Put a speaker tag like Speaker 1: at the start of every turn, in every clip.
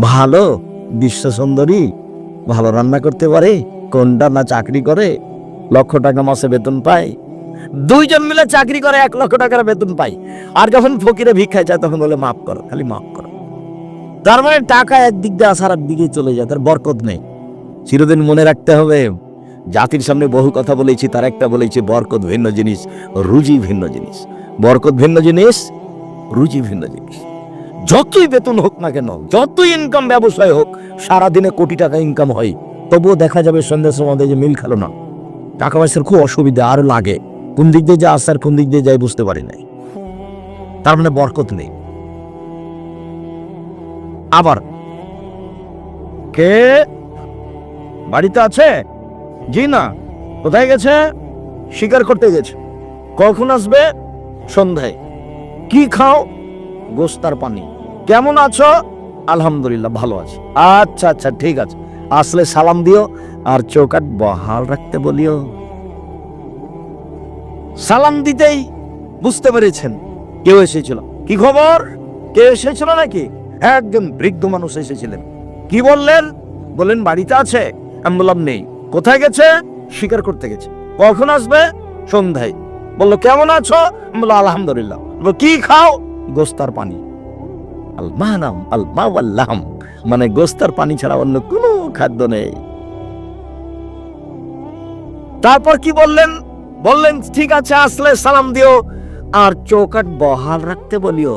Speaker 1: ভালো? বিশ্ব সুন্দরী? ভালো রান্না করতে পারে? কোনটা না চাকরি করে? লক্ষ টাকা মাসে বেতন পায়? দুইজন মিলে চাকরি করে, এক লক্ষ টাকার বেতন পাই আর যখন ফকিরে ভিক্ষায় চায় তখন বলে, মাফ করো, খালি মাফ করো। তার মানে টাকা একদিক দিয়ে আসার দিকে চলে যায়, তার বরকত নেই। চিরদিন মনে রাখতে হবে, জাতির সামনে বহু কথা বলেছি, তার একটা বলেছি, বরকত ভিন্ন জিনিস, রুজি ভিন্ন জিনিস। বরকত ভিন্ন জিনিস, রুজি ভিন্ন জিনিস। যতই বেতন হোক না কেন, যতই ইনকাম ব্যবসায় হোক, সারাদিনে কোটি টাকা ইনকাম হয়। তবুও দেখা যাবে সন্ধ্যার সময় যে মিল খেলো না। টাকা পয়সার খুব অসুবিধা, আর লাগে। কোন দিক দিয়ে যা আসার কোন দিক দিয়ে যাই বুঝতে পারি নাই। তার মানে বরকত নেই। আবার, কে? বাড়িতে আছে? জি না। কোথায় গেছে? শিকার করতে গেছে। কখন আসবে? সন্ধ্যায়। কি খাও? গোস্তার পানি। কেমন আছো? আলহামদুলিল্লাহ ভালো আছি। আচ্ছা আচ্ছা ঠিক আছে। আসলে সালাম দিও আর চৌকাট বহাল রাখতে বলিও। সালাম দিতেই বুঝতে পেরেছেন কেউ এসেছিল। কি খবর? কেউ এসেছিল নাকি? একজন বৃদ্ধ মানুষ এসেছিলেন। কি বললেন? বললেন বাড়িতে আছে? আমি বললাম নেই। কোথায় গেছে? শিকার করতে গেছে। কখন আসবে? সন্ধ্যায়। বলল কেমন আছো? আমি বললাম আলহামদুলিল্লাহ। বলল, কি খাও? গোস্তার পানি। আলমানাম আলমাওয়াল্লাম মানে গোস্তার পানি ছাড়া অন্য কোনো খাদ্য নেই। তারপর কি বললেন? বললেন, ঠিক আছে, আসলে সালাম দিও, আর চৌকাট বহাল রাখতে বলিও।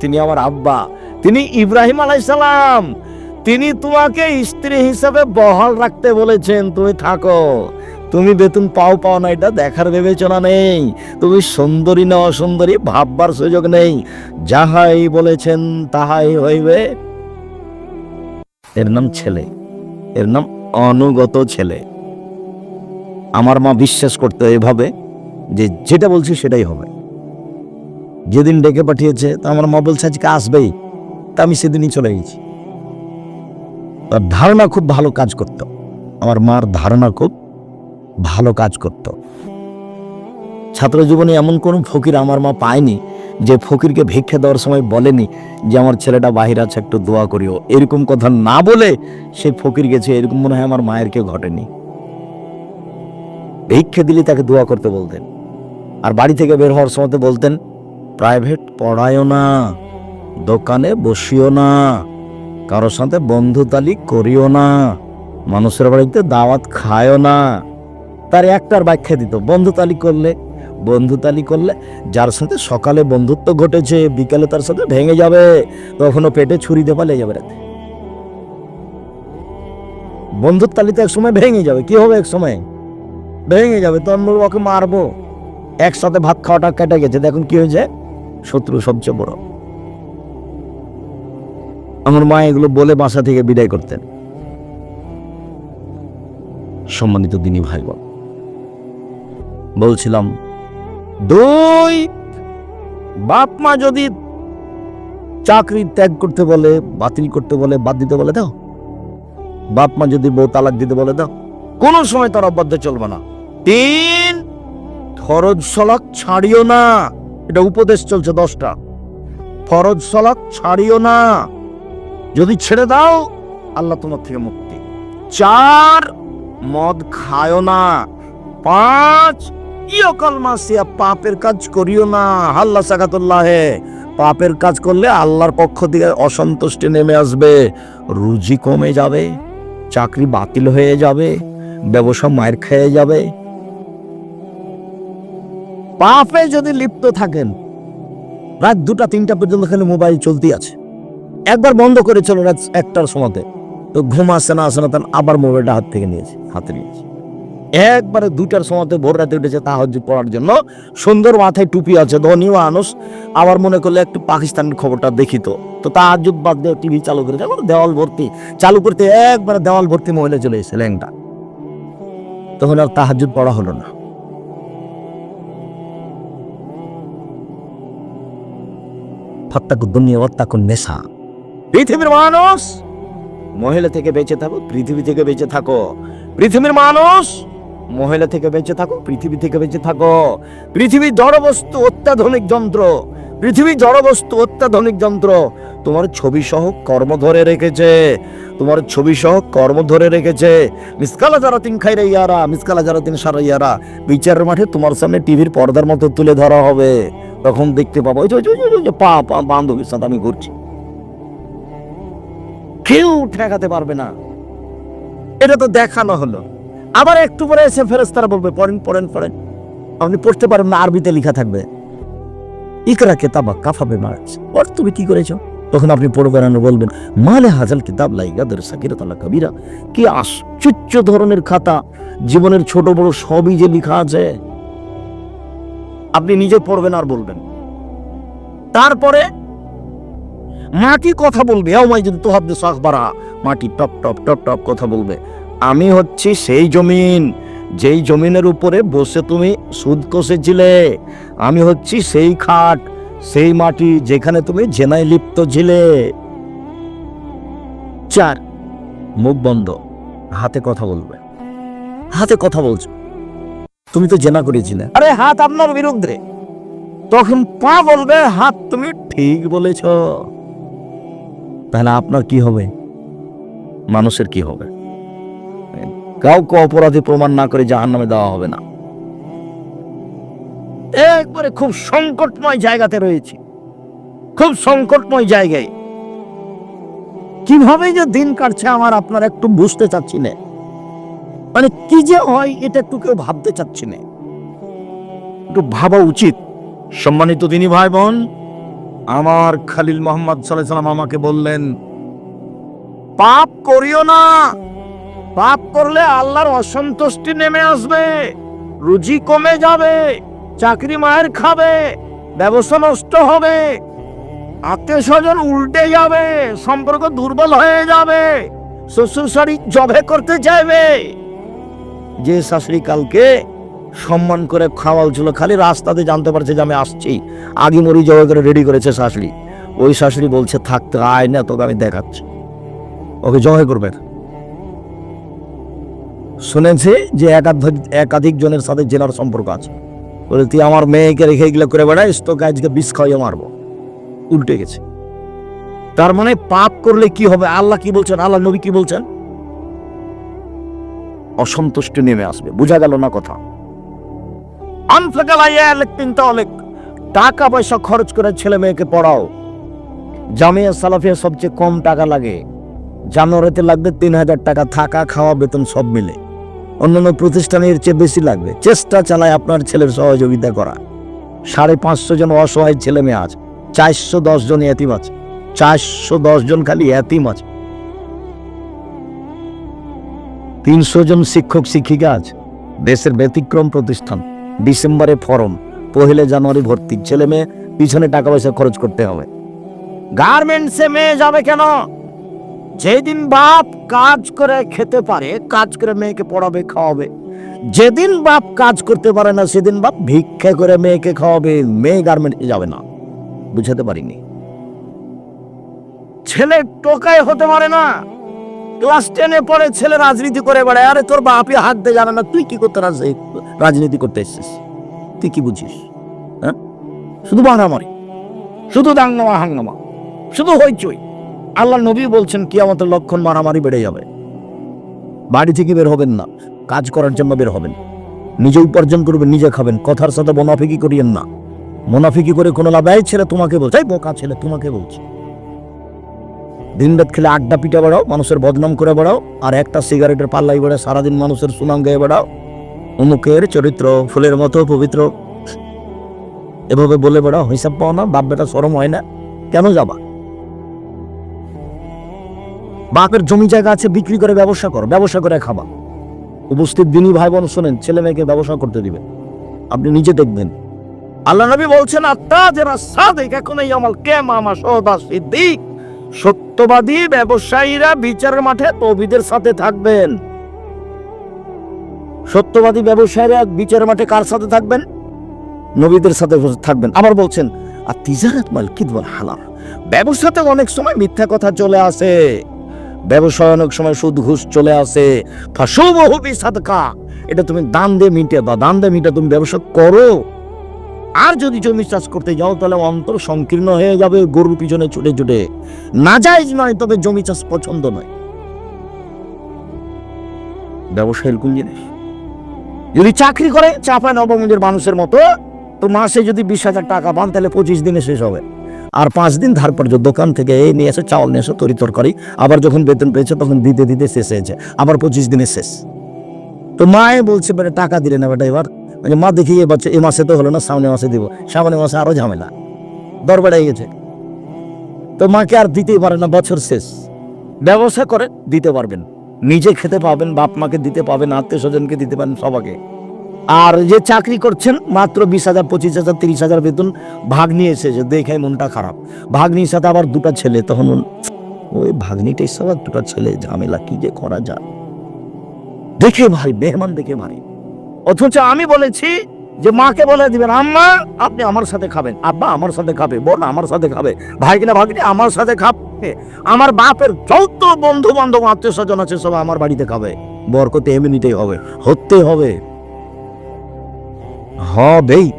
Speaker 1: তিনি আমার আব্বা। তিনি ইব্রাহিম আলাইসালাম তিনি তোমাকে স্ত্রী হিসাবে বহাল রাখতে বলেছেন, তুমি থাকো। তুমি বেতন পাও পাও না, এটা দেখার বিবেচনা নেই। তুমি সুন্দরী না অসুন্দরী, ভাববার সুযোগ নেই। যাহাই বলেছেন, তাহাই হইবে। এর নাম ছেলে, এর নাম অনুগত ছেলে। আমার মা বিশ্বাস করতো এভাবে, যে যেটা বলছি সেটাই হবে। যেদিন ডেকে পাঠিয়েছে, তা আমার মা বলছে, আজকে আসবেই। তা আমি সেদিনই চলে গেছি। তার ধারণা খুব ভালো কাজ করত। আমার মার ধারণা খুব ভালো কাজ করত। ছাত্র জীবনে এমন কোনো ফকির আমার মা পায়নি যে ফকিরকে ভিক্ষা দেওয়ার সময় বলেনি যে আমার ছেলেটা বাহির আছে, একটু দোয়া করিও। এরকম কথা না বলে সে ফকির গেছে, এরকম মনে হয় আমার মায়ের কেউ ঘটেনি। ভিক্ষা দিলে তাকে দোয়া করতে বলতেন। আর বাড়ি থেকে বের হওয়ার সময় বলতেন, প্রাইভেট পড়ায়ও না, দোকানে বসিও না কারোর সাথে বন্ধুতালি করিও না, মানুষের বাড়িতে দাওয়াত খায়ও না তার একটার ব্যাখ্যা দিত বন্ধুতালি করলে বন্ধুতালি করলে যার সাথে সকালে বন্ধুত্ব ঘটেছে, বিকালে তার সাথে ভেঙে যাবে, তখনও পেটে ছুরি দিয়ে পালিয়ে যাবে রাতে। বন্ধুর তালি তো এক সময় ভেঙে যাবে, কি হবে এক সময়? ভেঙে যাবে তখন বলব ওকে মারবো। একসাথে ভাত খাওয়াটা কেটে গেছে, দেখুন কি হয়েছে, শত্রু সবচেয়ে বড়। আমার মা এগুলো বলে বাসা থেকে বিদায় করতেন। সম্মানিত দিনী ভাই বোন বলছিলাম দুই বাপ মা যদি চাকরি ত্যাগ করতে বলে, বাতিল করতে বলে, বাদ দিতে বলে, দাও। বাপ মা যদি বউ তালাক দিতে বলে, দাও। কোনো সময় তার অবাধ্য চলবে না। তিন, ফরজ সলাক ছাড়িও না। এটা উপদেশ চলছে দশটা। ফরজ সলাক ছাড়িও না। যদি ছেড়ে দাও, আল্লাহ তোমার থেকে মুক্তি। চার, মদ খায়ও না। পাঁচ ইয়কাল মাসিয়া পাপের কাজ করিও না। আল্লাহ সাকাতুল্লাহে। পাপের কাজ করলে আল্লাহর পক্ষ থেকে অসন্তুষ্টি নেমে আসবে, রুজি কমে যাবে, চাকরি বাতিল হয়ে যাবে, ব্যবসা মায়ের খেয়ে যাবে। পাপে যদি লিপ্ত থাকেন, রাত দুটা, তিনটা পর্যন্ত খালি মোবাইল চলতেই আছে। একবার বন্ধ করেছিল রাত একটার সময়তে। তো ঘুম আসছে না, আসে না আবার মোবাইলটা হাত থেকে নিয়েছে, হাতে নিয়েছে। একবারে দুটার সময়তে ভোর রাতে উঠেছে তাহাজ পড়ার জন্য। সুন্দর মাথায় টুপি আছে, ধনী মানুষ। আবার মনে করলে একটু পাকিস্তানের খবরটা দেখি তো। তাহাজুদ বাদ দিয়ে টিভি চালু করেছে আবার দেওয়াল ভর্তি। চালু করতে একবারে দেওয়াল ভর্তি মহিলা চলে এসেছে ল্যাংটা। তখন আর তাহাজুদ পড়া হলো না। ফাত্তাকু দুনিয়া ওয়াত্তাকু নেশা পৃথিবীর মানুষ, মহিলা থেকে বেঁচে থাকো পৃথিবী থেকে বেঁচে থাকো। পৃথিবীর মানুষ মহিলা থেকে বেঁচে থাকো, পৃথিবী থেকে বেঁচে থাকো। পৃথিবী জড়বস্তু অত্যাধুনিক যন্ত্র। পৃথিবী জড়বস্তু অত্যাধুনিক যন্ত্র। তোমার ছবি সহ কর্ম ধরে রেখেছে। তোমার ছবি সহ কর্ম ধরে রেখেছে। মিসকালা যারা তিন খাইরে ইয়ারা মিসকালা যারা তিন সারা ইয়ারা। বিচারের মাঠে তোমার সামনে টিভির পর্দার মতো তুলে ধরা হবে। তখন দেখতে পাবো। পা পা, বান্ধবীর সাথে আমি ঘুরছি। কেউ ঠেকাতে পারবে না। এটা তো দেখানো হলো। আবার একটু পরে এসে ফেরেস্তারা বলবে, পড়েন পড়েন পড়েন। আপনি পড়তে পারেন না, আরবিতে লেখা থাকবে। ইকরা কেতাবা কাফাবে মারাজ। ওর তুমি কি করেছ? তখন আপনি পড়বেন আর বলবেন, মালে হাজাল কিতাব লাইগাদের সাকিরাত আল্লাহ কবিরা। কি আশ্চর্য ধরনের খাতা। জীবনের ছোট বড় সবই যে লেখা আছে। আপনি নিজে পড়বেন আর বলবেন। তারপরে মাটি কথা বলবে। আমায় যদি তোহাব্দে সাকবারা মাটি টপ টপ টপ টপ কথা বলবে। আমি হচ্ছি সেই জমিন, যেই জমিনের উপরে বসে তুমি সুদ কষেছিলে। আমি হচ্ছি সেই খাট, সেই মাটি যেখানে তুমি জেনায় লিপ্ত ছিলে। চার, মুখ বন্ধ, হাতে কথা বলবে। হাতে কথা বলছো? তুমি তো জেনা করেছিলে। আরে হাত আপনার বিরুদ্ধে। তখন পা বলবে, হাত তুমি ঠিক বলেছ। তাহলে আপনার কি হবে? মানুষের কি হবে? কাউকে অপরাধী প্রমাণ না করে জাহান নামে দেওয়া হবে না। একবারে খুব সংকটময় জায়গাতে রয়েছে। খুব সংকটময় জায়গায়। কীভাবে যে দিন কাটছে আমার আপনার একটু বুঝতে চাচ্ছি না। মানে কি যে হয় এটা একটু কেউ ভাবতে চাচ্ছি না। একটু ভাবা উচিত। সম্মানিত তিনি ভাই বোন আমার খালিল মোহাম্মদ সাল্লাহ সাল্লাম আমাকে বললেন, পাপ করিও না। পাপ করলে আল্লাহর অসন্তুষ্টি নেমে আসবে, রুজি কমে যাবে, চাকরি মায়ের খাবে, ব্যবসা নষ্ট হবে আত্মীয় স্বজন উল্টে যাবে, সম্পর্ক দুর্বল হয়ে যাবে শ্বশুর শাড়ি জবে করতে চাইবে। যে শাশুড়ি কালকে সম্মান করে খাওয়াল ছিল, খালি রাস্তাতে জানতে পারছে যে আমি আসছি, আগে মরি জবে করে রেডি করেছে শাশুড়ি। ওই শাশুড়ি বলছে থাকতে আয় না, তোকে আমি দেখাচ্ছি। ওকে জয় করবে। শুনেছে যে একাধিক জনের সাথে জেলার সম্পর্ক আছে। বলে, তুই আমার মেয়েকে রেখে এগুলো করে বেড়াইস, তোকে আজকে বিষ খাওয়াইয়ে মারবো। উল্টে গেছে। তার মানে পাপ করলে কি হবে? আল্লাহ কি বলছেন? আল্লাহ নবী কি বলছেন? অসন্তুষ্টি নেমে আসবে। বোঝা গেল না কথা। টাকা পয়সা খরচ করে ছেলে মেয়েকে পড়াও। জামিয়া সালাফিয়া সবচেয়ে কম টাকা লাগে। জানুয়ারিতে লাগবে তিন হাজার টাকা থাকা, খাওয়া, বেতন সব মিলে। অন্যান্য প্রতিষ্ঠানের চেয়ে বেশি লাগবে। চেষ্টা চালায় আপনার ছেলের সহযোগিতা করা। সাড়ে পাঁচশো জন অসহায় ছেলে মেয়ে আছে। চারশো দশ জন এতিম আছে। চারশো দশ জন খালি এতিম আছে। তিনশো জন শিক্ষক, শিক্ষিকা আছে। দেশের ব্যতিক্রম প্রতিষ্ঠান। ডিসেম্বরে ফরম। পহিলে জানুয়ারি ভর্তি। ছেলে মেয়ে, পিছনে টাকা পয়সা খরচ করতে হবে। গার্মেন্টসে মেয়ে যাবে কেন? যেদিন বাপ কাজ করে খেতে পারে, কাজ করে মেয়েকে পড়াবে, খাওয়াবে। যেদিন বাপ কাজ করতে পারে না, সেদিন বাপ ভিক্ষা করে মেয়েকে খাওয়াবে। মেয়ে গার্মেন্টে যাবে না। বুঝাতে পারিনি। ছেলে টোকায় হতে পারে না। ক্লাস টেনে পরে ছেলে রাজনীতি করে বেড়ায়। আরে তোর বাপই হাত দিয়ে জানে না, তুই কি করতে রাজ- রাজনীতি করতে এসছিস? তুই কি বুঝিস? হ্যাঁ? শুধু মারামারি শুধু দাঙ্গামা হাঙ্গামা শুধু হইচই। আল্লাহ নবী বলছেন কি আমাদের লক্ষণ মারামারি বেড়ে যাবে। বাড়ি থেকে বের হবেন না, কাজ করার জন্য বের হবেন। নিজে উপার্জন করবেন, নিজে খাবেন, কথার সাথে মোনাফিকি করিয়েন না। মোনাফিকি করে কোনো লাভ ছেলে তোমাকে বলছে বোকা ছেলে তোমাকে বলছে। দিন রাত খেলে আড্ডা পিঠা বেড়াও, মানুষের বদনাম করে বেড়াও, আর একটা সিগারেটের পাল্লাই বেড়ে সারাদিন মানুষের সুনাম গেয়ে বেড়াও। অমুকের চরিত্র, ফুলের মতো পবিত্র। এভাবে বলে বেড়াও, হিসাব পাও না বাপ বেটা সরম হয় না। কেন যাবা? বাপের জমি জায়গা আছে, বিক্রি করে ব্যবসা করো, ব্যবসা করে খাবা। উপস্থিত দিনই ভাই বোন শোনেন, ছেলে মেয়েকে ব্যবসা করতে দিবেন আপনি নিজে দেখবেন। আল্লাহ নবী বলছেন, আত্মা যারা সাদেক, এখন এই আমল কে মামা সদা সিদ্দিক। সত্যবাদী ব্যবসায়ীরা বিচারের মাঠে তবিদের সাথে থাকবেন। সত্যবাদী ব্যবসায়ীরা বিচারের মাঠে কার সাথে থাকবেন? নবীদের সাথে থাকবেন। আবার বলছেন আর তিজারাত মাল কিদবল হালাল। ব্যবসাতে অনেক সময় মিথ্যা কথা চলে আসে। ব্যবসায় অনেক সময় সুদ ঘুষ চলে আসে। সাদকা। এটা তুমি দান দিয়ে মিটে বা দান দিয়ে মিটে তুমি ব্যবসা করো। আর যদি জমি চাষ করতে যাও, তাহলে অন্তর সংকীর্ণ হয়ে যাবে, গরুর পিছনে ছুটে ছুটে। না যাইজ নয়, তবে জমি চাষ পছন্দ নয়। ব্যবসা এরকম জিনিস? যদি চাকরি করে, চাপায় নবমঞ্জের মানুষের মতো, তো মাসে যদি বিশ হাজার টাকা পান, তাহলে পঁচিশ দিনে শেষ হবে। আর পাঁচ দিন ধার পর্য দোকান থেকে এই নিয়ে এসে চাউল নিয়ে এসে তরি তরকারি। আবার যখন বেতন পেয়েছে, তখন দিতে দিতে শেষ হয়েছে আবার পঁচিশ দিনে শেষ। তো মায়ে বলছে, বেটা, টাকা দিলে না বেটা এবার? মা দেখি, এ বাচ্চা এ মাসে তো হলো না, সামনে মাসে দিব। সামনে মাসে আরও ঝামেলা। দর বেড়াই গেছে। তো মাকে আর দিতেই পারে না, বছর শেষ। ব্যবসা করে, দিতে পারবেন। নিজে খেতে পাবেন, বাপ মাকে দিতে পাবেন, আত্মীয় স্বজনকে দিতে পারেন সবাকে। আর যে চাকরি করছেন, মাত্র বিশ হাজার, পঁচিশ হাজার, তিরিশ হাজার বেতন ভাগ্নি এসেছে। দেখে মনটা খারাপ। ভাগ্নির সাথে আবার দুটো ছেলে, তখন ওই ভাগ্নিটাই সব আর দুটো ছেলে, ঝামেলা কি যে করা যায়। দেখে ভাই মেহমান দেখে ভাই অথচ আমি বলেছি যে, মাকে বলে দিবেন, আম্মা, আপনি আমার সাথে খাবেন। আব্বা, আমার সাথে খাবে। বোন, আমার সাথে খাবে। ভাই কিনা ভাগ্নি, আমার সাথে খাবে। আমার বাপের যত বন্ধু বান্ধব আত্মীয় স্বজন আছে, সব আমার বাড়িতে খাবে। বরকতে এমনিতেই হবে হতে হবে। হবেই।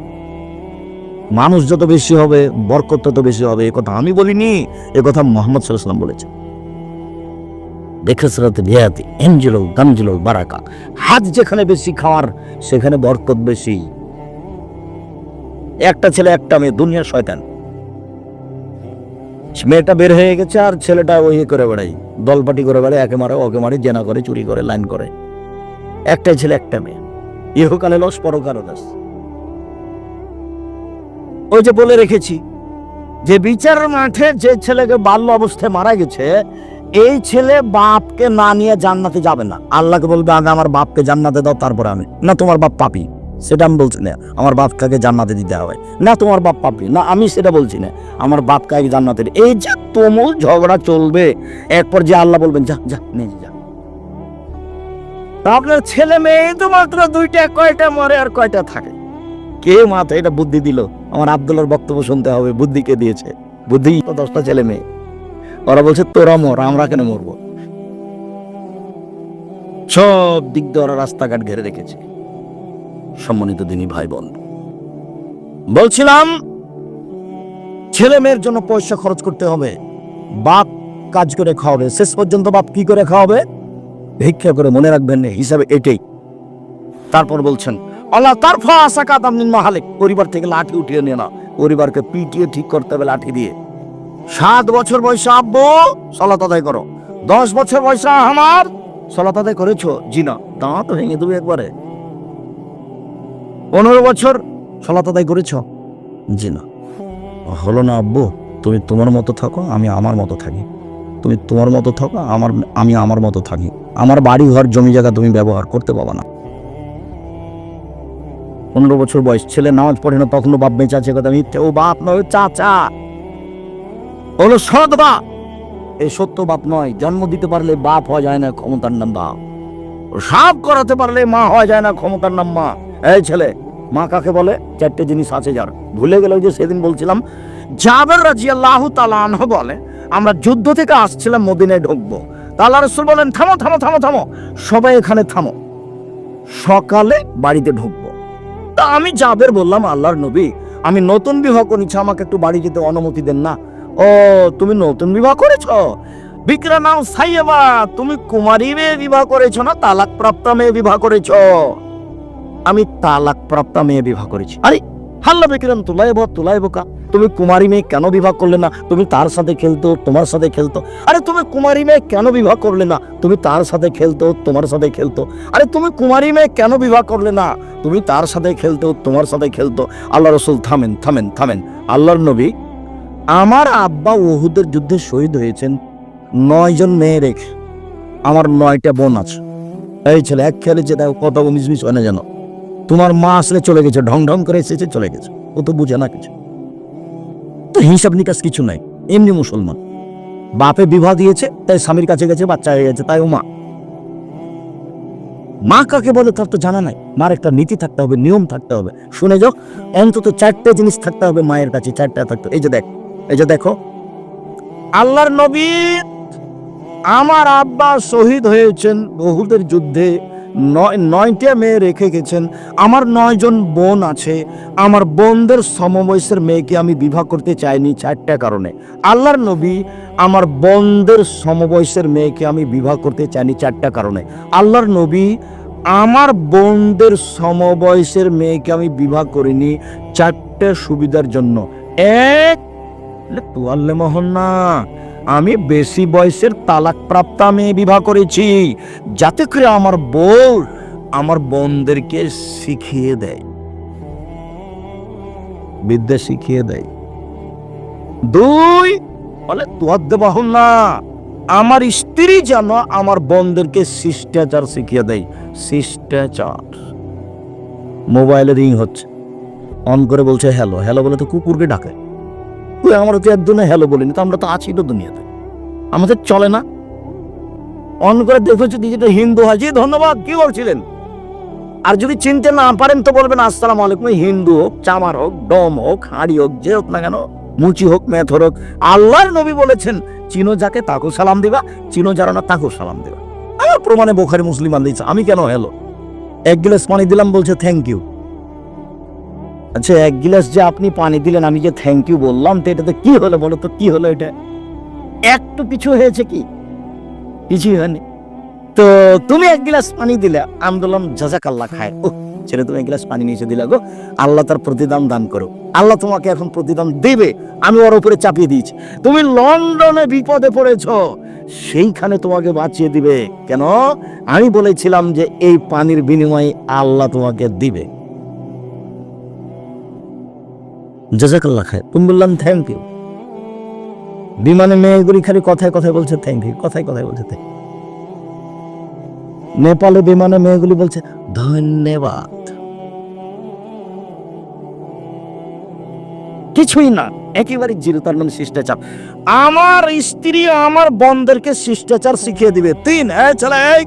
Speaker 1: মানুষ যত বেশি হবে, বরকত তত বেশি হবে কথা আমি বলিনি, এ কথা মোহাম্মদ সাল্লাম বলেছে বারাকা। হাত যেখানে বেশি খাওয়ার, সেখানে বরকত বেশি। একটা ছেলে, একটা মেয়ে, দুনিয়ার শয়তান। মেয়েটা বের হয়ে গেছে আর ছেলেটা ওই করে বেড়াই দলপাটি করে বেড়ায়, একে মারে, ওকে মারে, জেনা করে, চুরি করে, লাইন করে। একটাই ছেলে, একটা মেয়ে। ইহকালে লস পরকালে লস। ওই যে বলে রেখেছি যে বিচার মাঠে যে ছেলেকে বাল্য অবস্থায় মারা গেছে, এই ছেলে বাপকে না নিয়ে জান্নাতে যাবে না। আল্লাহকে বলবে, আগে আমার বাপকে জান্নাতে দাও, তারপরে আমি। না, তোমার বাপ পাপি। সেটা আমি বলছি না। আমার বাপকে জান্নাতে দিতে হবে। না, তোমার বাপ পাপি। না, আমি সেটা বলছি না। আমার বাপকে আগে জান্নাতে এই যে তুমুল ঝগড়া চলবে, এরপর যে আল্লাহ বলবেন, যা যা, নিয়ে যা আপনার ছেলে মেয়ে তো মাত্র দুইটা, কয়টা মরে আর কয়টা থাকে? কে মাথা এটা বুদ্ধি দিল? আমার আব্দুল্লার বক্তব্য শুনতে হবে বুদ্ধি কে দিয়েছে। বুদ্ধি তো দশটা ছেলে মেয়ে। ওরা বলছে, তোরা মর, আমরা কেন মরবো? সব দিক দিয়ে ওরা রাস্তাঘাট ঘেরে রেখেছে। সম্মানিত দিনী ভাই বোন বলছিলাম, ছেলে মেয়ের জন্য পয়সা খরচ করতে হবে। বাপ কাজ করে খাওয়াবে, শেষ পর্যন্ত বাপ কি করে খাওয়াবে? ভিক্ষা করে মনে রাখবেন হিসাবে এটাই। তারপর বলছেন আল্লাহ তার আশা কাতাম নিন মাহালিক। পরিবার থেকে লাঠি উঠিয়ে নিয়ে না। পরিবারকে পিটিয়ে ঠিক করতে হবে লাঠি দিয়ে। সাত বছর বয়সে আব্বু, সলাত আদায় করো। দশ বছর বয়সে আমার, সলাত আদায় করেছ? জি দাঁত ভেঙে দেবে একবারে। পনেরো বছর সলাত আদায় করেছ? জি হলো না আব্বু, তুমি তোমার মতো থাকো, আমি আমার মতো থাকি। তুমি তোমার মতো থাকো, আমার, আমি আমার মতো থাকি। আমার বাড়ি ঘর জমি জায়গা তুমি ব্যবহার করতে পারবে না। পনেরো বছর বয়স, ছেলে নামাজ পড়ে না, তখনও বাপ বেঁচে আছে কথা মিথ্যে। ও বাপ নয় চাচা। হলো সৎ বাপ। এই সত্য বাপ নয়, জন্ম দিতে পারলে বাপ হওয়া যায় না, ক্ষমতার নাম বাপ সাপ করাতে পারলে মা হওয়া যায় না, ক্ষমতার নাম মা এই ছেলে, মা কাকে বলে? চারটে জিনিস আছে যার। ভুলে গেল যে সেদিন বলছিলাম, জাবের রাজি আল্লাহ তালাহ বলে, আমরা যুদ্ধ থেকে আসছিলাম, মদিনায় ঢুকবো। তাল্লা রসুল বলেন, থামো থামো থামো থামো। সবাই এখানে থামো। সকালে বাড়িতে ঢুকবো। তা আমি জাবের বললাম আল্লাহর নবী, আমি নতুন বিবাহ করেছি, আমাকে একটু বাড়ি যেতে অনুমতি দেন না। ও, তুমি নতুন বিবাহ করেছ? বিক্রা নাও সাইয়েবা, তুমি কুমারী মেয়ে বিবাহ করেছ না তালাক প্রাপ্তা মেয়ে বিবাহ করেছ? আমি তালাক প্রাপ্তা মেয়ে বিবাহ করেছি। আরে হাল্লা বিক্রাম তুলাইব তুলাইব বোকা। তুমি কুমারী মেয়ে কেন বিবাহ করলে না? তুমি তার সাথে খেলতো, তোমার সাথে খেলতো? আরে তুমি কুমারী মেয়ে কেন বিবাহ করলে না? তুমি তার সাথে খেলতো, তোমার সাথে খেলতো? আরে তুমি কুমারী মেয়ে কেন বিবাহ করলে না? তুমি তার সাথে খেলতো, তোমার সাথে খেলতো? আল্লাহ রসুল, থামেন থামেন থামেন। আল্লাহর নবী, আমার আব্বা ওহুদের যুদ্ধে শহীদ হয়েছেন। নয় জন মেয়ে রেখে আমার নয়টা বোন আছে। এই ছেলে, এক খেলে যে কত মিসমিস হয় না যেন। তোমার মা আসলে চলে গেছে, ঢং ঢং করে এসেছে, চলে গেছে। ও তো বুঝে না কিছু। তো হিসাব নিকাশ কিছু নাই, এমনি মুসলমান। বাপে বিবাহ দিয়েছে, তাই স্বামীর কাছে গেছে, বাচ্চা হয়ে গেছে, তাই ও মা। মা কাকে বলে তার তো জানা নাই। মার একটা নীতি থাকতে হবে, নিয়ম থাকতে হবে। শুনে যাও, অন্তত চারটে জিনিস থাকতে হবে মায়ের কাছে, চারটা থাকতে। এই যে দেখ, এই যে দেখো, আল্লাহর নবী আমার আব্বা শহীদ হয়েছেন বহুদের যুদ্ধে। নয় নয়টা মেয়ে রেখে গেছেন। আমার নয়জন বোন আছে। আমার বোনদের সমবয়সের মেয়েকে আমি বিবাহ করতে চাইনি চারটা কারণে। আল্লাহর নবী আমার বোনদের সমবয়সের মেয়েকে আমি বিবাহ করতে চাইনি চারটা কারণে। আল্লাহর নবী আমার বোনদের সমবয়সের মেয়েকে আমি বিবাহ করিনি চারটে সুবিধার জন্য। এক তুয়াল্লে মোহন না আমি বেশি বয়সের তালাক প্রাপ্তা মেয়ে বিবাহ করেছি। যাতে করে আমার বউ আমার বোনদেরকে শিখিয়ে দেয়। বিদ্যা শিখিয়ে দেয়। দুই, বলে তোয়াদ্দে বাহন না আমার স্ত্রী যেন আমার বোনদেরকে শিষ্টাচার শিখিয়ে দেয়। শিষ্টাচার। মোবাইলে রিং হচ্ছে। অন করে বলছে, হ্যালো হ্যালো বলে তো কুকুরকে ডাকে। তুই আমরা তো একদিনে হ্যালো বলিনি, তো আমরা তো আছি তো দুনিয়াতে। আমাদের চলে না। অন করে দেখেছি ডিজিটাল হিন্দু হয়। জি, ধন্যবাদ, কি বলছিলেন? আর যদি চিনতে না পারেন তো বলবেন, আসসালাম আলাইকুম হিন্দু হোক, চামার হোক, ডম হোক, হাঁড়ি হোক, যে হোক না কেন, মুচি হোক, মেথর হোক, আল্লাহর নবী বলেছেন, চিনো যাকে তাকেও সালাম দিবা, চিনো যারা না তাকেও সালাম দিবা। আমার প্রমাণে বোখারি মুসলিম আল্লাহ আমি কেন হ্যালো? এক গ্লাস পানি দিলাম, বলছে থ্যাংক ইউ আচ্ছা এক গিলাস যে আপনি পানি দিলেন, আমি যে থ্যাংক ইউ বললাম, তো এটাতে কি হলো বলো তো, কি হলো এটা? একটু কিছু হয়েছে কি? কিছুই হয়নি। তো তুমি এক গিলাস পানি দিলে, আমি বললাম জাজাক আল্লাহ খায় ও ছেলে, তুমি এক গিলাস পানি নিচে দিলে গো। আল্লাহ তার প্রতিদান দান করো আল্লাহ তোমাকে এখন প্রতিদান দেবে। আমি ওর উপরে চাপিয়ে দিয়েছি। তুমি লন্ডনে বিপদে পড়েছ। সেইখানে তোমাকে বাঁচিয়ে দিবে। কেন? আমি বলেছিলাম যে, এই পানির বিনিময়ে আল্লাহ তোমাকে দিবে। জাজাকাল্লাহ খায় তুমি বললাম থ্যাংক ইউ বিমানে মেয়েগুলি খালি কথায় কথায় বলছে থ্যাংক ইউ কথায় কথায় বলছে থ্যাংক নেপালে বিমানে মেয়েগুলি বলছে, ধন্যবাদ। কিছুই না, একেবারে জিরো তার মানে শিষ্টাচার। আমার স্ত্রী আমার বন্ধেরকে শিষ্টাচার শিখিয়ে দিবে। তিন হ্যাঁ এই।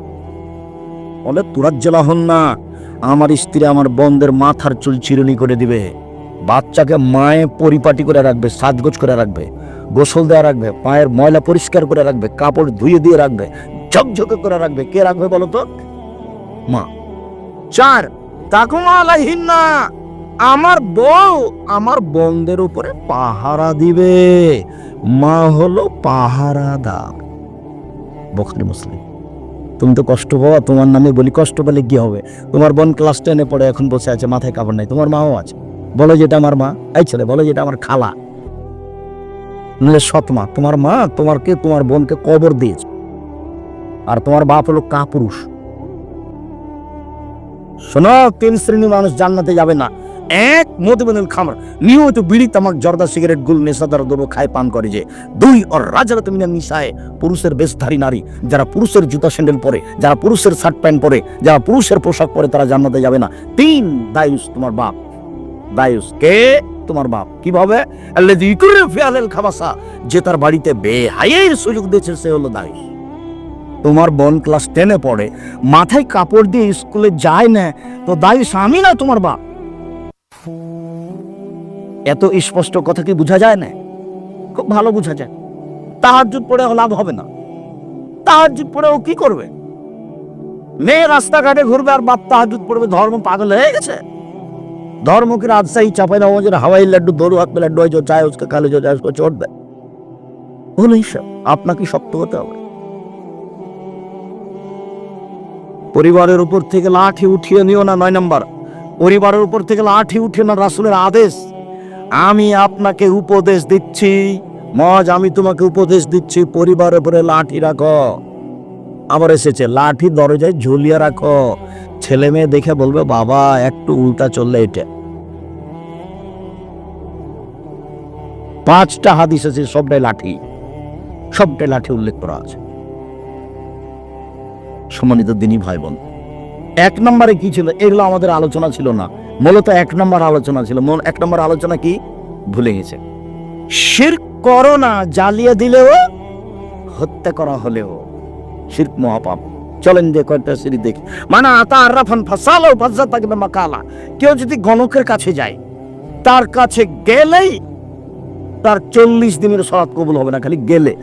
Speaker 1: বলে তুরাজ্জলা হন না আমার স্ত্রী আমার বন্ধের মাথার চুল চিরুনি করে দিবে। বাচ্চাকে মায়ে পরিপাটি করে রাখবে সাজগোজ করে রাখবে গোসল দেওয়া রাখবে পায়ের ময়লা পরিষ্কার করে রাখবে কাপড় ধুয়ে দিয়ে রাখবে ঝকঝকে করে রাখবে। কে রাখবে বলো তো? মা। চার তাকুমা আলাইহিন না আমার বউ আমার বন্ধের উপরে পাহারা দিবে। মা হলো পাহারাদার। বখারি মুসলিম। তুমি তো কষ্ট পাওয়া তোমার নামে বলি কষ্ট পেলে কি হবে? তোমার বোন ক্লাস টেনে পড়ে এখন বসে আছে মাথায় কাপড় নাই। তোমার মাও আছে। বলো যেটা আমার মা। এই ছেলে, বলো যেটা আমার খালা। নাহলে সৎ মা। তোমার মা তোমারকে, তোমার বোনকে কবর দিয়েছে। আর তোমার বাপ হলো কাপুরুষ। শোনো, তিন শ্রেণির মানুষ জান্নাতে যাবে না। এক মধুবনুল খামর। নিয়মিত বিড়ি, তামাক, জর্দা, সিগারেট, গুল, নেশাদার দ্রব্য খায় পান করে যে। দুই, ওর রাজারা তুমি নিশায় পুরুষের বেশধারী নারী। যারা পুরুষের জুতা স্যান্ডেল পরে, যারা পুরুষের শার্ট প্যান্ট পরে, যারা পুরুষের পোশাক পরে তারা জান্নাতে যাবে না। তিন, দায়ুস তোমার বাপ। দায়ুস কে? তোমার বাপ। কীভাবে? খাবাসা। যে তার বাড়িতে বেহায়ের সুযোগ দিয়েছে, সে হলো দায়ুস। তোমার বোন ক্লাস টেনে পড়ে। মাথায় কাপড় দিয়ে স্কুলে যায় না। তো দায়ুস, আমি না তোমার বাপ? এত স্পষ্ট কথা কি বোঝা যায় না? খুব ভালো বোঝা যায়। তাহাজুদ পড়ে লাভ হবে না। তাহাজুদ পড়ে ও কি করবে? মেয়ে রাস্তাঘাটে ঘুরবে আর বাপ তাহাজুদ পড়বে। ধর্ম পাগল হয়ে গেছে। धर्म की राजशाही चापे ना जो हवाई लड्डू दो हाथ में लड्डू है जो चाहे उसका खा ले जो चाहे उसको छोड़ दे ও নেই সব আপনাকে শক্ত হতে হবে পরিবারের উপর থেকে লাঠি উঠিয়ে নিও না নয় নাম্বার পরিবারের উপর থেকে লাঠি উঠিয়ে না রাসুলের আদেশ আমি আপনাকে উপদেশ দিচ্ছি মজ আমি তোমাকে উপদেশ দিচ্ছি পরিবারের উপরে লাঠি রাখো আবার এসেছে লাঠি দরজায় ঝুলিয়ে রাখো ছেলে মেয়ে দেখে বলবে, বাবা, একটু উল্টা চললে এটা। পাঁচটা হাদিস আছে, সবটাই লাঠি। সবটাই লাঠি উল্লেখ করা আছে। সম্মানিত দিনী ভাই বোন এক নম্বরে কি ছিল? এগুলো আমাদের আলোচনা ছিল না। মূলত এক নম্বর আলোচনা ছিল। এক নম্বর আলোচনা কি? ভুলে গেছে। শির করো না, জ্বালিয়ে দিলেও হত্যা করা হলেও। শির্ক মহাপাপ। চলেন যে কয়েকটা সিঁড়ি দেখি। মানে আতা আরাফান ফাসালো ফাজা থাকবে মাকালা কেউ যদি গণকের কাছে যায়, তার কাছে গেলেই তার চল্লিশ দিনের সরাত কবুল হবে না, খালি গেলে।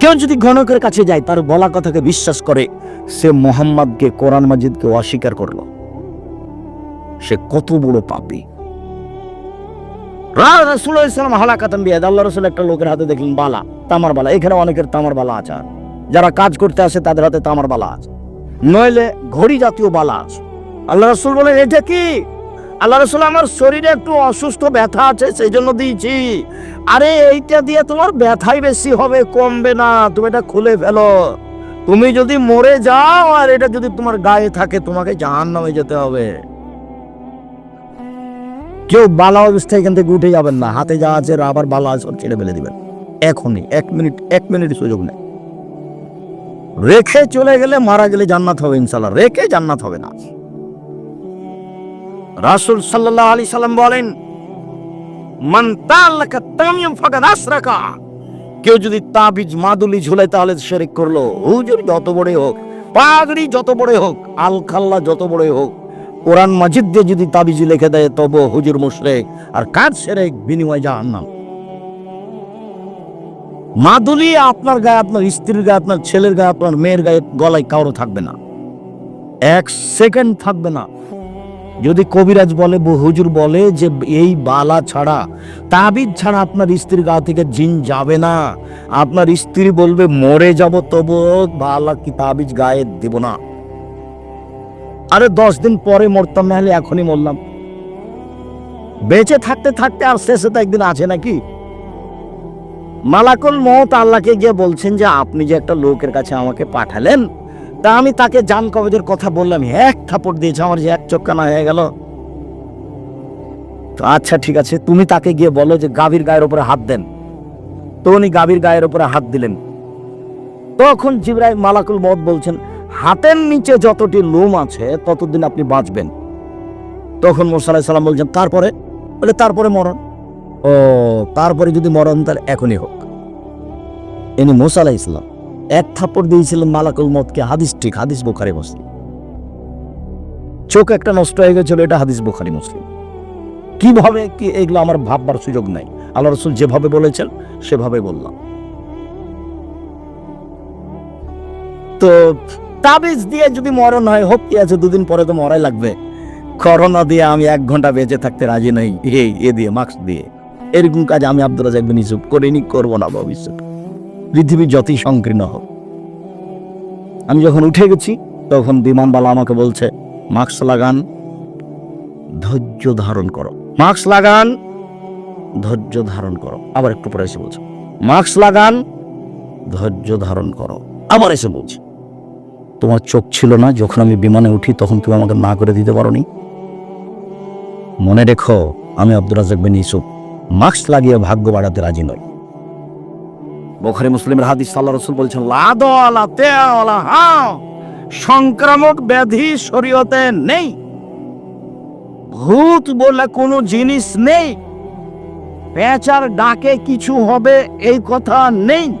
Speaker 1: কেউ যদি গণকের কাছে যায়, তার বলা কথাকে বিশ্বাস করে, সে মোহাম্মদকে কোরআন মাজিদকে অস্বীকার করল। সে কত বড় পাপী। রাসুলাম হালাকাতাম বিয়াদ। আল্লাহ রসুল একটা লোকের হাতে দেখলেন বালা, তামার বালা। এখানে অনেকের তামার বালা আছে। যারা কাজ করতে আসে, তাদের হাতে তামার বালা আছে। নইলে ঘড়ি জাতীয় বালা আছে। আল্লাহ রসুল বলেন, এটা কি? আল্লাহ রসুল, আমার শরীরে একটু অসুস্থ ব্যথা আছে সেই জন্য দিয়েছি। আরে, এইটা দিয়ে তোমার ব্যথাই বেশি হবে, কমবে না, তুমি এটা খুলে ফেলো। তুমি যদি মরে যাও, আর এটা যদি তোমার গায়ে থাকে, তোমাকে জাহান নামে যেতে হবে। কেউ বালা অবস্থায় এখান থেকে উঠে যাবেন না। হাতে যা আছে আবার বালা ছেড়ে ফেলে দিবেন। এখনই, এক মিনিট এক মিনিট সুযোগ নেই। রেখে চলে গেলে মারা গেলে জান্নাত হবে ইনশাল্লাহ রেখে জান্নাত হবে না। রাসূল সাল্লাল্লাহু আলাইহি সাল্লাম বলেন কেউ যদি তাবিজ মাদুলি ঝুলাই তাহলে শিরক করল। হুজুর যত বড়ই হোক, পাগড়ি যত বড়ই হোক আল খাল্লা যত বড়ই হোক, কোরআন মাজিদ দিয়ে যদি তাবিজ লিখে দেয় তবু হুজুর মুশরিক। আর কাজ সেরে বিনিময় জাহান্নাম। মাদুলি আপনার গায়ে, আপনার স্ত্রীর গায়ে, আপনার ছেলের গায়ে, আপনার মেয়ের গায়ে গলায় কারও থাকবে না। এক সেকেন্ড থাকবে না। যদি কবিরাজ বলে হুজুর বলে যে এই বালা ছাড়া, তাবিজ ছাড়া আপনার স্ত্রীর গা থেকে জিন যাবে না। আপনার স্ত্রী বলবে, মরে যাব, তবু বালা কি তাবিজ গায়ে দেব না। আরে দশ দিন পরে মরতাম, না হলে এখনই মরলাম। বেঁচে থাকতে থাকতে আর শেষে তো একদিন আছে নাকি? মালাকুল মত আল্লাহকে গিয়ে বলছেন যে, আপনি যে একটা লোকের কাছে আমাকে পাঠালেন, তা আমি তাকে জান কবজের কথা বললাম, এক থাপড় দিয়েছে, আমার যে এক চক্কানা হয়ে গেল। তো আচ্ছা ঠিক আছে, তুমি তাকে গিয়ে বলো যে, গাভীর গায়ের উপরে হাত দেন। তো উনি গাভীর গায়ের উপরে হাত দিলেন। তখন জিব্রাইল মালাকুল মত বলছেন, হাতের নিচে যতটি লোম আছে, ততদিন আপনি বাঁচবেন। তখন মোসালাই সাল্লাম বলছেন, তারপরে? বলে, তারপরে মরণ। ও, তারপরে যদি মরণ তার এখনই হোক। ইনি মোসা ইসলাম এক থাপ্পড় দিয়েছিলেন মালাকুল মতকে হাদিস ঠিক, হাদিস বোখারি, মুসলিম। চোখ একটা নষ্ট হয়ে গেছিল, এটা হাদিস বোখারি, মুসলিম। কীভাবে কি এগুলো আমার ভাববার সুযোগ নাই? আল্লাহ রসুল যেভাবে বলেছেন, সেভাবে বললাম। তো তাবিজ দিয়ে যদি মরণ হয় হোক কি আছে? দুদিন পরে তো মরাই লাগবে। করোনা দিয়ে আমি এক ঘণ্টা বেঁচে থাকতে রাজি নই। এই, এ দিয়ে, মাস্ক দিয়ে। এরকম কাজ আমি আব্দুল রাজাক বিন ইউসুফ করিনি, করব না ভবিষ্যৎ। পৃথিবী যতই সংকীর্ণ হোক। আমি যখন উঠে গেছি, তখন বিমানবালা আমাকে বলছে, মাস্ক লাগান, ধৈর্য ধারণ করো। মাস্ক লাগান, ধৈর্য ধারণ করো। আবার একটু পরে এসে বলছে, মাস্ক লাগান, ধৈর্য ধারণ করো। আবার এসে বলছে, তোমার চোখ ছিল না, যখন আমি বিমানে উঠি, তখন তুমি আমাকে না করে দিতে পারোনি? মনে রেখো, আমি আব্দুল রাজাক বিন ইউসুফ মাস্ক লাগিয়ে ভাগ্য বাড়াতে রাজি নয়। বোখারি মুসলিমের হাদিস সাল্লাহ রসুল বলছেন সংক্রামক ব্যাধি শরীয়তে নেই। ভূত বলে কোনো জিনিস নেই। পেঁচার ডাকে কিছু হবে, এই কথা নেই।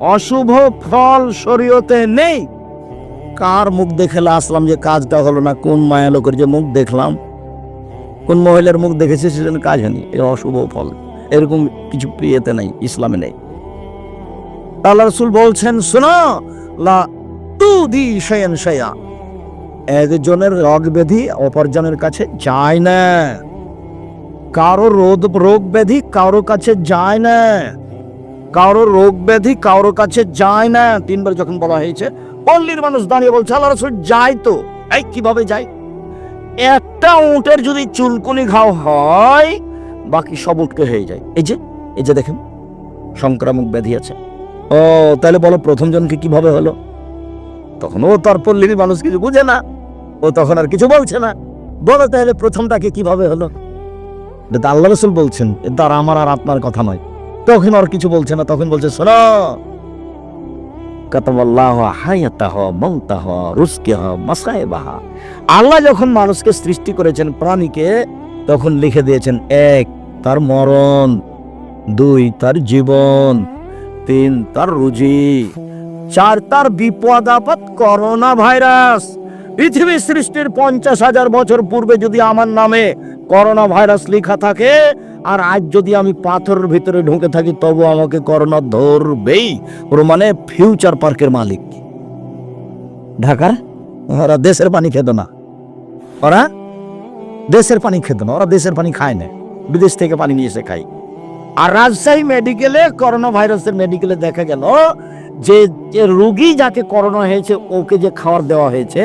Speaker 1: অশুভ ফল শরীয়তে নেই। কার মুখ দেখে আসলাম যে কাজটা হলো না? কোন মায়া লোকের যে মুখ দেখলাম? কোন মহিলার মুখ দেখেছে সেজন্য কাজ হয়নি? এই অশুভ ফল। এরকম কিছু প্রিয়তে নেই, ইসলামে নেই। আল্লাহ রসুল বলছেন, শোনো, লা তু দি শয়ন শয়া একজনের রোগ ব্যাধি অপরজনের কাছে যায় না। কারও রোগ রোগ ব্যাধি কারও কাছে যায় না। কারও রোগ ব্যাধি কারও কাছে যায় না। তিনবার যখন বলা হয়েছে পল্লীর মানুষ দাঁড়িয়ে বলছে, আল্লাহ রসুল যায় তো। এই কীভাবে যায় একটা উটের যদি চুলকুনি ঘাও হয়, বাকি সব উটকে হয়ে যায়। এই যে এই যে দেখেন, সংক্রামক ব্যাধি আছে। ও, তাহলে বলো প্রথম জনকে কীভাবে হলো? তখন ও তার পল্লীর মানুষ কিছু বুঝে না। ও তখন আর কিছু বলছে না। বলো তাহলে প্রথমটাকে কীভাবে হলো? এটা আল্লাহ রসুল বলছেন আর আমার আর আপনার কথা নয়। তখন আর কিছু বলছে না, তখন বলছে, শোনো আল্লাহ যখন মানুষকে সৃষ্টি করেছেন প্রাণীকে, তখন লিখে দিয়েছেন, এক, তার মরণ, দুই, তার জীবন, তিন, তার রুজি, চার, তার বিপদ আপদ করোনা ভাইরাস। পৃথিবী সৃষ্টির পঞ্চাশ হাজার বছর পূর্বে যদি আমার নামে করোনা ভাইরাস লেখা থাকে, আর আজ যদি আমি পাথরের ভিতরে ঢুকে থাকি, তবু আমাকে করোনা ধরবেই। ওর মানে ফিউচার পার্কের মালিক। ঢাকার ওরা দেশের পানি খেত না। ওরা দেশের পানি খেত না, ওরা দেশের পানি খায় না। বিদেশ থেকে পানি নিয়ে এসে খায়। আর রাজশাহী মেডিকেলে করোনা ভাইরাসের মেডিকেলে দেখা গেল যে রুগী যাকে করোনা হয়েছে, ওকে যে খাবার দেওয়া হয়েছে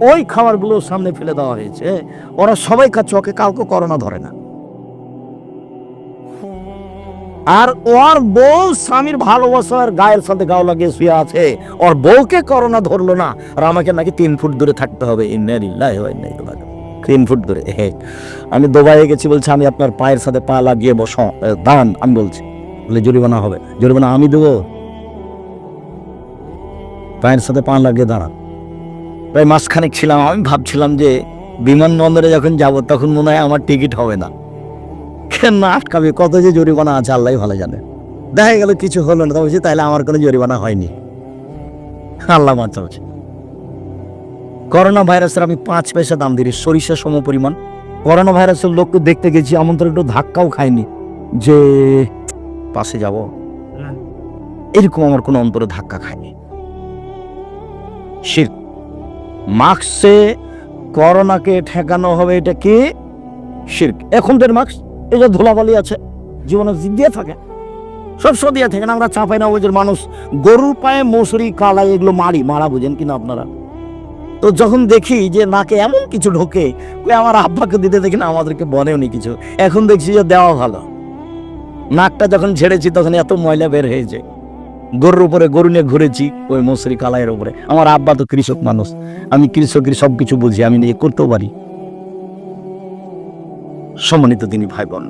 Speaker 1: ওই খাবারগুলো সামনে ফেলে দেওয়া হয়েছে। ওরা সবাই ওকে কাউকে করোনা ধরে না। আর ওর বউ স্বামীর ভালোবাসার গায়ের সাথে গাও লাগিয়ে শুয়ে আছে। ওর বউকে করোনা ধরলো না। আর আমাকে নাকি তিন ফুট দূরে থাকতে হবে। তিন ফুট দূরে হে। আমি দুবাইয়ে গেছি বলছে আমি আপনার পায়ের সাথে পা লাগিয়ে বসো এ, দাঁড়ান আমি বলছি। বলে জরিমানা হবে। জরিমানা আমি দেবো? পায়ের সাথে পা লাগিয়ে দাঁড়ান। প্রায় মাসখানেক ছিলাম আমি ভাবছিলাম যে বিমানবন্দরে যখন যাব তখন মনে হয় আমার টিকিট হবে না। কেন না আটকাবে? কত যে জরিমানা আছে আল্লাহ ভালো জানে। দেখা গেল কিছু হলো না তো বলছি তাহলে আমার কোনো জরিমানা হয়নি। আল্লাহ মাত্র করোনা ভাইরাসের আমি পাঁচ পয়সা দাম দিই সরিষা সম পরিমাণ। করোনা ভাইরাসের লোককে দেখতে গেছি এমন তো একটু ধাক্কাও খায়নি যে পাশে যাব। এরকম আমার কোনো অন্তরে ধাক্কা খায়নি। শির মাস্কে করোনাকে ঠেকানো হবে, এটা কি? শির্ক। এখন এখনদের মাস্ক, এই যে ধুলাবালি আছে, জীবনে দিয়ে থাকে, সব থাকে না, আমরা চাপাই না, ওই যে মানুষ গরুর পায়ে মশুরি কালাই, এগুলো মারি, মারা বুঝেন কিনা আপনারা? তো যখন দেখি যে নাকে এমন কিছু ঢোকে আমার আব্বাকে দিতে দেখি না, আমাদেরকে বলেও নি কিছু। এখন দেখছি যে দেওয়া ভালো। নাকটা যখন ঝেড়েছি, তখন এত ময়লা বের হয়েছে। গরুর উপরে গরু নিয়ে ঘুরেছি ওই মশুরি কালাইয়ের উপরে আমার আব্বা তো কৃষক মানুষ আমি কৃষকের সব কিছু বুঝি আমি নিয়ে করতেও পারি সম্মানিত তিনি ভাই বোন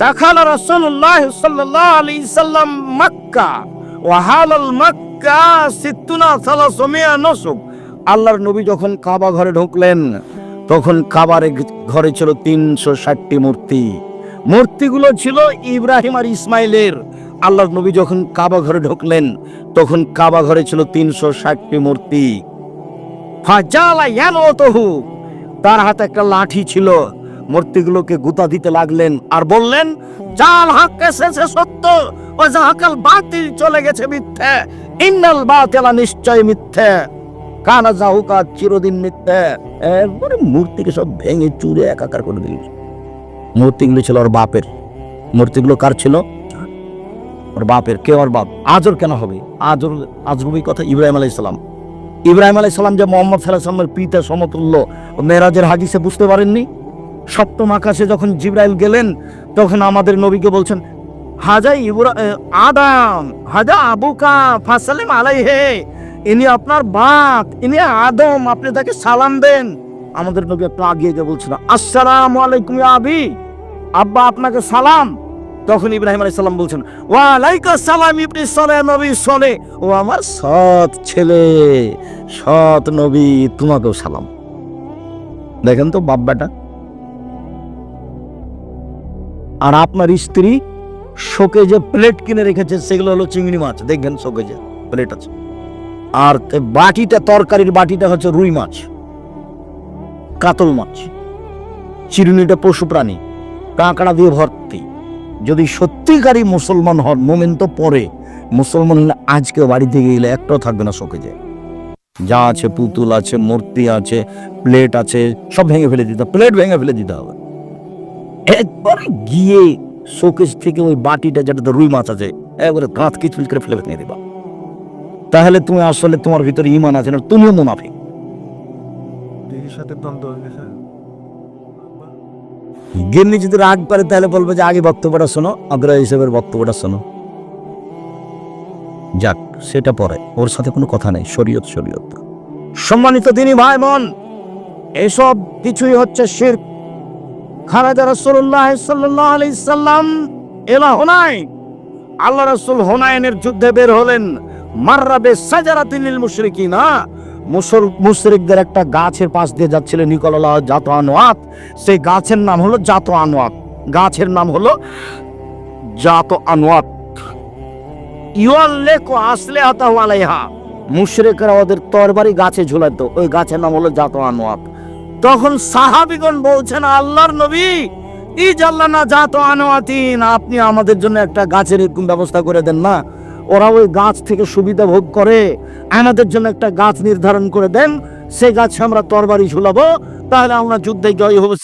Speaker 1: دخل رسول الله صلى الله عليه وسلم مكة وحال المكة ستنا ثلاثمائة نسك আল্লাহর নবী যখন কাবা ঘরে ঢুকলেন তখন কাবার ঘরে ছিল তিনশো ষাটটি মূর্তি মূর্তিগুলো ছিল ইব্রাহিম আর ইসমাইলের। আল্লাহর নবী যখন কাবা ঘরে ঢুকলেন, তখন কাবা ঘরে ছিল তিনশো ষাটটি মূর্তি। তার হাতে একটা লাঠি ছিল। মূর্তিগুলোকে গুতা দিতে লাগলেন আর বললেন জাল হক এসেছে সত্য, ও জাহাকাল বাতিল চলে গেছে মিথ্যে। ইন্নাল বাতিলা নিশ্চয় মিথ্যে। কানা জাহুকা চিরদিন মিথ্যে। একবারে মূর্তিকে সব ভেঙে চুরে একাকার করে দিল মূর্তিগুলো ছিল ওর বাপের। মূর্তিগুলো কার ছিল? ওর বাপের। কে ওর বাপ? আজর কেন হবে? আজর আজরবি কথা ইব্রাহিম আলাইহিস সালাম। ইব্রাহিম আলাইহিস সালাম যে মোহাম্মদ সাল্লাহ সাল্লামের পিতা, সমতুল্য মেরাজের হাদিসে বুঝতে পারেননি? সপ্তম আকাশে যখন জিব্রাইল গেলেন, তখন আমাদের নবীকে বলছেন হাজা ইব্রা আদাম, হাজা আবুকা ফাসালিম আলাইহে, ইনি আপনার বাপ, ইনি আদম, আপনি তাকে সালাম দেন। আমাদের নবী একটু আগিয়ে গিয়ে বলছিল আসসালামু আলাইকুম আবি। আব্বা আপনাকে সালাম। তখন ইব্রাহিম আলাইহিস সালাম বলছেন, ওয়ালাইকুম সালাম ইবনি সলে, নবী সলে। ও আমার সৎ ছেলে, সৎ নবী, তোমাকেও সালাম। দেখেন তো বাপ বেটা। আর আপনার স্ত্রী শোকে যে প্লেট কিনে রেখেছে, সেগুলো হলো চিংড়ি মাছ। দেখবেন শোকে যে প্লেট আছে। আর বাটিটা, তরকারির বাটিটা হচ্ছে রুই মাছ, কাতল মাছ, চিরুনিটা পশু প্রাণী। কাঁকড়া দিয়ে ভর্তি। যদি সত্যিকারই মুসলমান হন, মোমেন তো পরে। মুসলমান হলে আজকে বাড়ি থেকে গেলে একটাও থাকবে না শোকে যে যা আছে, পুতুল আছে, মূর্তি আছে, প্লেট আছে, সব ভেঙে ফেলে দিতে প্লেট ভেঙে ফেলে দিতে হবে। একবারে গিয়ে শোকেস থেকে ওই বাটিটা যেটাতে রুই মাছ আছে, একবারে দাঁত কিচমিচ করে ফেলে ভেঙে দিবা। তাহলে তুমি আসলে তোমার ভিতরে ইমান আছে না, তুমিও
Speaker 2: দিদির সাথে দ্বন্দ্ব
Speaker 1: গিন্নি যদি রাগ পারে তাহলে বলবে যে, আগে বক্তব্যটা শোনো, আগ্রহ হিসেবে বক্তব্যটা শোনো। যাক, সেটা পরে। ওর সাথে কোনো কথা নেই, শরীয়ত শরীয়ত। সম্মানিত তিনি ভাই বোন এসব কিছুই হচ্ছে শির। খালেদা রসুল্লাহ সাল্লাম এলা হোনাই আল্লাহ রসুল হোনায়নের যুদ্ধে বের হলেন। মার্রাবে সাজারাতিনিল মুশরিকি না মুশরিকদের একটা গাছের পাশ দিয়ে যাচ্ছিল নিকললা জাত আনোয়াত সেই গাছের নাম হলো জাত আনোয়াত গাছের নাম হলো জাত আনোয়াত ইউয়াল্লেকু আসলে আতাহু আলাইহা। মুশরেকরা ওদের তরবারি গাছে ঝুলাতো ওই গাছের নাম হলো জাত আনোয়াত তখন সাহাবিগণ বলছেন, আল্লাহর নবী ই জাল্লানা জাত আনোয়াতিন আপনি আমাদের জন্য একটা গাছের এরকম ব্যবস্থা করে দেন না। ওরা ওই গাছ থেকে সুবিধা ভোগ করে। আমাদের জন্য একটা গাছ নির্ধারণ করে দেন। সেই গাছ আমরা তরবারি ঝুলাবো। তাহলে আমরা যুদ্ধে জয় হব।